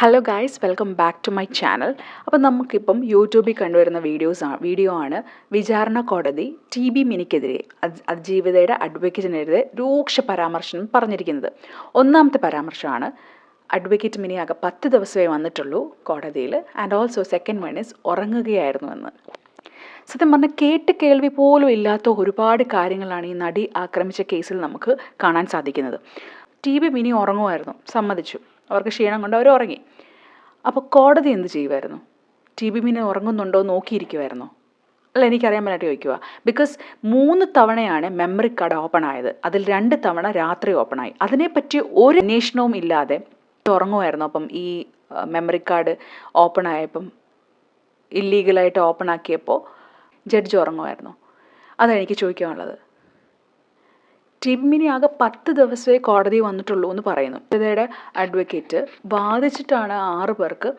Hello guys welcome back to my channel അപ്പോൾ നമുക്കിപ്പം യൂട്യൂബിൽ കണ്ടുവരുന്ന വീഡിയോസ് വീഡിയോ ആണ് വിചാരണ കോടതി ടി ബി മിനിക്കെതിരെ അത്- അതിജീവിതയുടെ അഡ്വക്കേറ്റിനെതിരെ രൂക്ഷ പരാമർശം പറഞ്ഞിരിക്കുന്നത്. ഒന്നാമത്തെ പരാമർശമാണ് അഡ്വക്കേറ്റ് മിനി ആകെ പത്ത് ദിവസമേ വന്നിട്ടുള്ളൂ കോടതിയിൽ ആൻഡ് ഓൾസോ സെക്കൻഡ് വൺ ഉറങ്ങുകയായിരുന്നു എന്ന്. സത്യം പറഞ്ഞാൽ കേട്ട് കേൾവി പോലും ഇല്ലാത്ത ഒരുപാട് കാര്യങ്ങളാണ് ഈ നടി ആക്രമിച്ച കേസിൽ നമുക്ക് കാണാൻ സാധിക്കുന്നത്. ടി ബി മിനി ഉറങ്ങുമായിരുന്നു സമ്മതിച്ചു. അവർക്ക് ക്ഷീണം കൊണ്ട് അവർ ഉറങ്ങി. അപ്പോൾ കോടതി എന്ത് ചെയ്യുമായിരുന്നു ടി ബി മീൻ ഉറങ്ങുന്നുണ്ടോ നോക്കിയിരിക്കുമായിരുന്നു അല്ല എനിക്കറിയാൻ പറ്റായിട്ട് ചോദിക്കുക ബിക്കോസ് മൂന്ന് തവണയാണ് മെമ്മറി കാർഡ് ഓപ്പൺ ആയത്. അതിൽ രണ്ട് തവണ രാത്രി ഓപ്പൺ ആയി. അതിനെപ്പറ്റി ഒരു അന്വേഷണവും ഇല്ലാതെ ഉറങ്ങുമായിരുന്നു അപ്പം ഈ മെമ്മറി കാർഡ് ഓപ്പൺ ആയപ്പം ഇല്ലീഗലായിട്ട് ഓപ്പൺ ആക്കിയപ്പോൾ ജഡ്ജ് ഉറങ്ങുമായിരുന്നു അതാണ് എനിക്ക് ചോദിക്കാനുള്ളത്. ടിമ്മിനി ആകെ പത്ത് ദിവസമേ കോടതി വന്നിട്ടുള്ളൂ എന്ന് പറയുന്നു. ഇതയുടെ അഡ്വക്കേറ്റ് വാദിച്ചിട്ടാണ് ആറു പേർക്ക്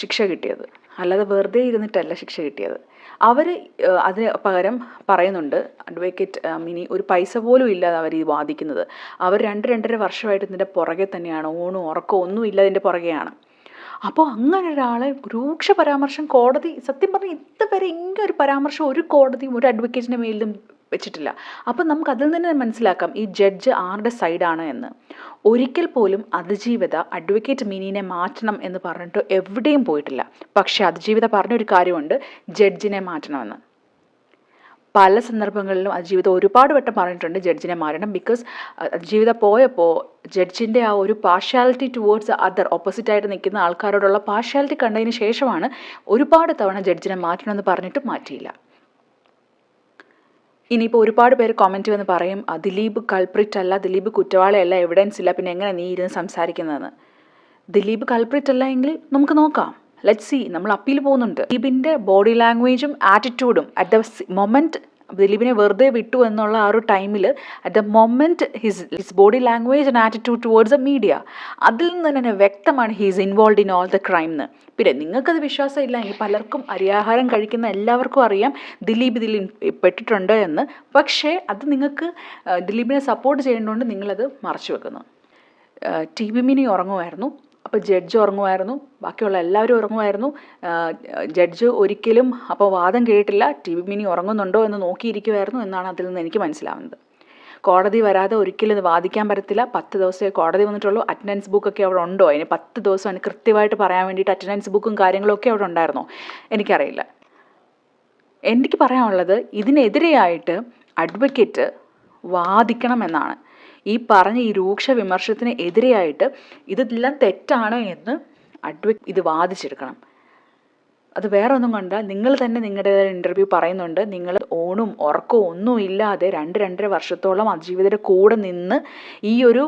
ശിക്ഷ കിട്ടിയത്. അല്ലാതെ വെറുതെ ഇരുന്നിട്ടല്ല ശിക്ഷ കിട്ടിയത്. അവർ അതിന് പകരം പറയുന്നുണ്ട് അഡ്വക്കേറ്റ് മിനി ഒരു പൈസ പോലും ഇല്ലാതെ അവർ ഈ വാദിക്കുന്നത് അവർ രണ്ട് രണ്ടര വർഷമായിട്ട് ഇതിന്റെ പുറകെ തന്നെയാണ് ഊണും ഉറക്കവും ഒന്നും ഇല്ല ഇതിന്റെ പുറകെയാണ്. അപ്പോൾ അങ്ങനെ ഒരാളെ രൂക്ഷ പരാമർശം കോടതി സത്യം പറഞ്ഞാൽ ഇതുവരെ ഇങ്ങനെ ഒരു പരാമർശം ഒരു കോടതിയും ഒരു അഡ്വക്കേറ്റിന്റെ മേലിലും വെച്ചിട്ടില്ല. അപ്പം നമുക്ക് അതിൽ നിന്ന് മനസ്സിലാക്കാം ഈ ജഡ്ജ് ആരുടെ സൈഡാണ് എന്ന്. ഒരിക്കൽ പോലും അതിജീവിത അഡ്വക്കേറ്റ് മിനിനെ മാറ്റണം എന്ന് പറഞ്ഞിട്ട് എവിടെയും പോയിട്ടില്ല. പക്ഷേ അതിജീവിത പറഞ്ഞൊരു കാര്യമുണ്ട് ജഡ്ജിനെ മാറ്റണമെന്ന്. പല സന്ദർഭങ്ങളിലും അതിജീവിത ഒരുപാട് വട്ടം പറഞ്ഞിട്ടുണ്ട് ജഡ്ജിനെ മാറണം ബിക്കോസ് അതിജീവിത പോയപ്പോൾ ജഡ്ജിന്റെ ആ ഒരു പാർഷ്യാലിറ്റി ടുവേർഡ്സ് അതർ ഓപ്പോസിറ്റായിട്ട് നിൽക്കുന്ന ആൾക്കാരോടുള്ള പാർഷ്യാലിറ്റി കണ്ടതിന് ശേഷമാണ് ഒരുപാട് തവണ ജഡ്ജിനെ മാറ്റണമെന്ന് പറഞ്ഞിട്ട് മാറ്റിയില്ല. ഇനിയിപ്പോൾ ഒരുപാട് പേര് കോമന്റ് വന്ന് പറയും "ആ, ദിലീപ് കൾപ്രിറ്റ് അല്ല ദിലീപ് കുറ്റവാളിയല്ല എവിഡൻസ് ഇല്ല പിന്നെ എങ്ങനെ നീ ഇരുന്ന് സംസാരിക്കുന്നതെന്ന്? ദിലീപ് കൾപ്രിറ്റ് അല്ല എങ്കിൽ നമുക്ക് നോക്കാം. ലെറ്റ് സി നമ്മൾ അപ്പീൽ പോകുന്നുണ്ട്. ദിലീപിന്റെ ബോഡി ലാംഗ്വേജും ആറ്റിറ്റ്യൂഡും അറ്റ് ദ മൊമെന്റ് ദിലീപിനെ വെറുതെ വിട്ടു എന്നുള്ള ആ ഒരു ടൈമിൽ at the moment his his body language and attitude towards a media അതിൽ നിന്ന് തന്നെ വ്യക്തമാണ് he's involve in all the crime എന്ന് പിന്നെ നിങ്ങൾക്കത് വിശ്വാസം ഇല്ല എങ്കിൽ പലർക്കും അരിയാഹാരം കഴിക്കുന്ന എല്ലാവർക്കും അറിയാം ദിലീപ് ഇതിൽ പെട്ടിട്ടുണ്ട് എന്ന്. പക്ഷേ അത് നിങ്ങൾക്ക് ദിലീപിനെ സപ്പോർട്ട് ചെയ്യേണ്ടതുകൊണ്ട് നിങ്ങളത് മറച്ചു വെക്കുന്നു. ടി ബി മിനി ഉറങ്ങുമായിരുന്നു. അപ്പോൾ ജഡ്ജ് ഉറങ്ങുമായിരുന്നു. ബാക്കിയുള്ള എല്ലാവരും ഉറങ്ങുമായിരുന്നു. ജഡ്ജ് ഒരിക്കലും അപ്പോൾ വാദം കേട്ടില്ല ടി വി മിനി ഉറങ്ങുന്നുണ്ടോ എന്ന് നോക്കിയിരിക്കുമായിരുന്നു എന്നാണ് അതിൽ നിന്ന് എനിക്ക് മനസ്സിലാവുന്നത്. കോടതി വരാതെ ഒരിക്കലും ഇത് വാദിക്കാൻ പറ്റത്തില്ല. പത്ത് ദിവസമേ കോടതി വന്നിട്ടുള്ളൂ. അറ്റൻഡൻസ് ബുക്കൊക്കെ അവിടെ ഉണ്ടോ? അതിന് പത്ത് ദിവസമാണ് കൃത്യമായിട്ട് പറയാൻ വേണ്ടിയിട്ട് അറ്റൻഡൻസ് ബുക്കും കാര്യങ്ങളൊക്കെ അവിടെ ഉണ്ടായിരുന്നോ? എനിക്കറിയില്ല. എനിക്ക് പറയാനുള്ളത് ഇതിനെതിരെയായിട്ട് അഡ്വക്കേറ്റ് വാദിക്കണം എന്നാണ് ഈ പറഞ്ഞ ഈ രൂക്ഷ വിമർശനത്തിന് എതിരെയായിട്ട് ഇതെല്ലാം തെറ്റാണ് എന്ന് അഡ്വ ഇത് വാദിച്ചെടുക്കണം. അത് വേറെ ഒന്നും കണ്ട നിങ്ങൾ തന്നെ നിങ്ങളുടെ ഇന്റർവ്യൂ പറയുന്നുണ്ട്. നിങ്ങൾ ഓണും ഉറക്കവും ഒന്നും ഇല്ലാതെ രണ്ട് രണ്ടര വർഷത്തോളം അതിജീവിതരുടെ കൂടെ നിന്ന് ഈ ഒരു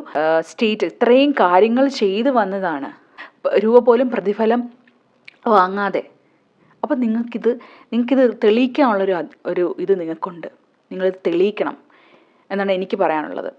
സ്റ്റേറ്റ് ഇത്രയും കാര്യങ്ങൾ ചെയ്തു വന്നതാണ്. രൂപ പോലും പ്രതിഫലം വാങ്ങാതെ. അപ്പം നിങ്ങൾക്കിത് നിങ്ങൾക്കിത് തെളിയിക്കാനുള്ളൊരു ഒരു ഇത് നിങ്ങൾക്കുണ്ട്. നിങ്ങളിത് തെളിയിക്കണം എന്നാണ് എനിക്ക് പറയാനുള്ളത്.